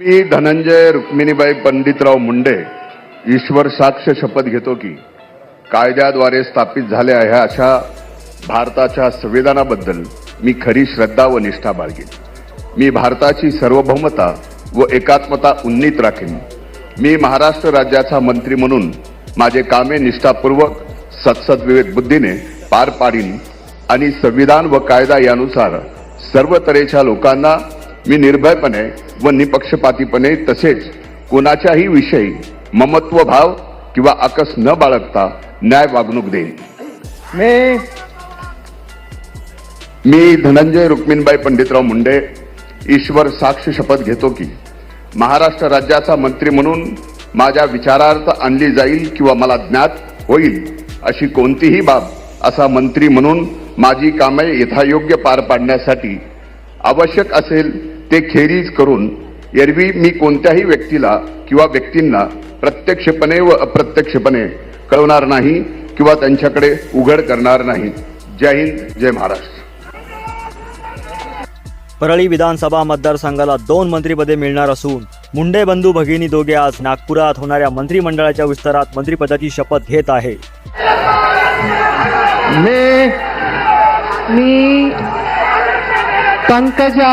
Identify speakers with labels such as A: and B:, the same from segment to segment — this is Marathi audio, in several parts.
A: मी धनंजय रुक्मिणीबाई पंडितराव मुंडे ईश्वर साक्ष शपथ घेतो की कायद्याद्वारे स्थापित झाल्या ह्या अशा भारताच्या संविधानाबद्दल मी खरी श्रद्धा व निष्ठा बाळगेन. मी भारताची सार्वभौमता व एकात्मता उन्नीत राखेन. मी महाराष्ट्र राज्याचा मंत्री म्हणून माझे कामे निष्ठापूर्वक सत्सद्विवेक बुद्धीने पार पाडीन आणि संविधान व कायदा यानुसार सर्व तऱ्हेच्या लोकांना मी निर्भयपणे व निपक्षपातीपणे तसेच कोणाच्याही विषयी ममत्व भाव किंवा आकस न बाळगता न्याय वागणूक देईन.
B: मी
A: मी धनंजय रुक्मिणबाई पंडितराव मुंडे ईश्वर साक्ष शपथ घेतो की महाराष्ट्र राज्याचा मंत्री म्हणून माझ्या विचारार्थ आणली जाईल किंवा मला ज्ञात होईल अशी कोणतीही बाब असा मंत्री म्हणून माझी कामे यथायोग्य पार पाडण्यासाठी आवश्यक असेल ते खेरीज करून एरवी मी कोणत्याही व्यक्तीला किंवा व्यक्तींना प्रत्यक्षपणे व अप्रत्यक्षपणे कळवणार नाही किंवा त्यांच्याकडे उघड करणार नाही. जय हिंद जय महाराष्ट्र.
C: परळी विधानसभा मतदारसंघाला दोन मंत्रिपदे मिळणार असून मुंडे बंधू भगिनी दोघे आज नागपुरात होणाऱ्या मंत्रिमंडळाच्या विस्तारात मंत्रिपदाची शपथ घेत आहे.
B: मी
D: मी पंकजा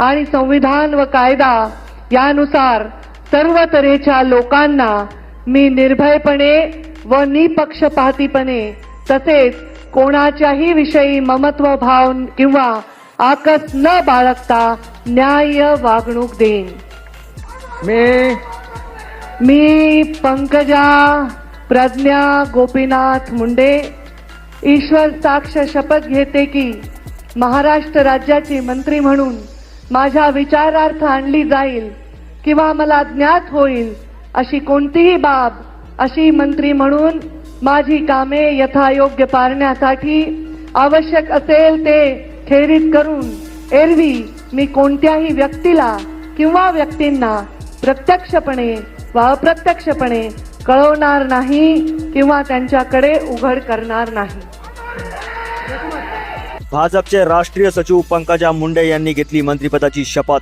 D: आणि संविधान व कायदा यानुसार सर्व तऱ्हेच्या लोकांना मी निर्भयपणे व निपक्षपातीपणे तसेच कोणाच्याही विषयी ममत्व भाव किंवा आकस न बाळगता न्याय वागणूक देईन.
B: मी
D: मी पंकजा प्रज्ञा गोपीनाथ मुंडे ईश्वर साक्ष शपथ घेते की महाराष्ट्र राज्याची मंत्री म्हणून माझ्या विचारार्थ आणली जाईल किंवा मला ज्ञात होईल अशी कोणतीही बाब अशी मंत्री म्हणून माझी कामे यथायोग्य पारण्यासाठी आवश्यक असेल ते खेरीत करून एरवी मी कोणत्याही व्यक्तीला किंवा व्यक्तींना प्रत्यक्षपणे व अप्रत्यक्षपणे कळवणार नाही किंवा त्यांच्याकडे उघड करणार नाही.
C: भाजपचे राष्ट्रीय सचिव पंकजा मुंडे यांनी घेतली मंत्रिपदाची शपथ.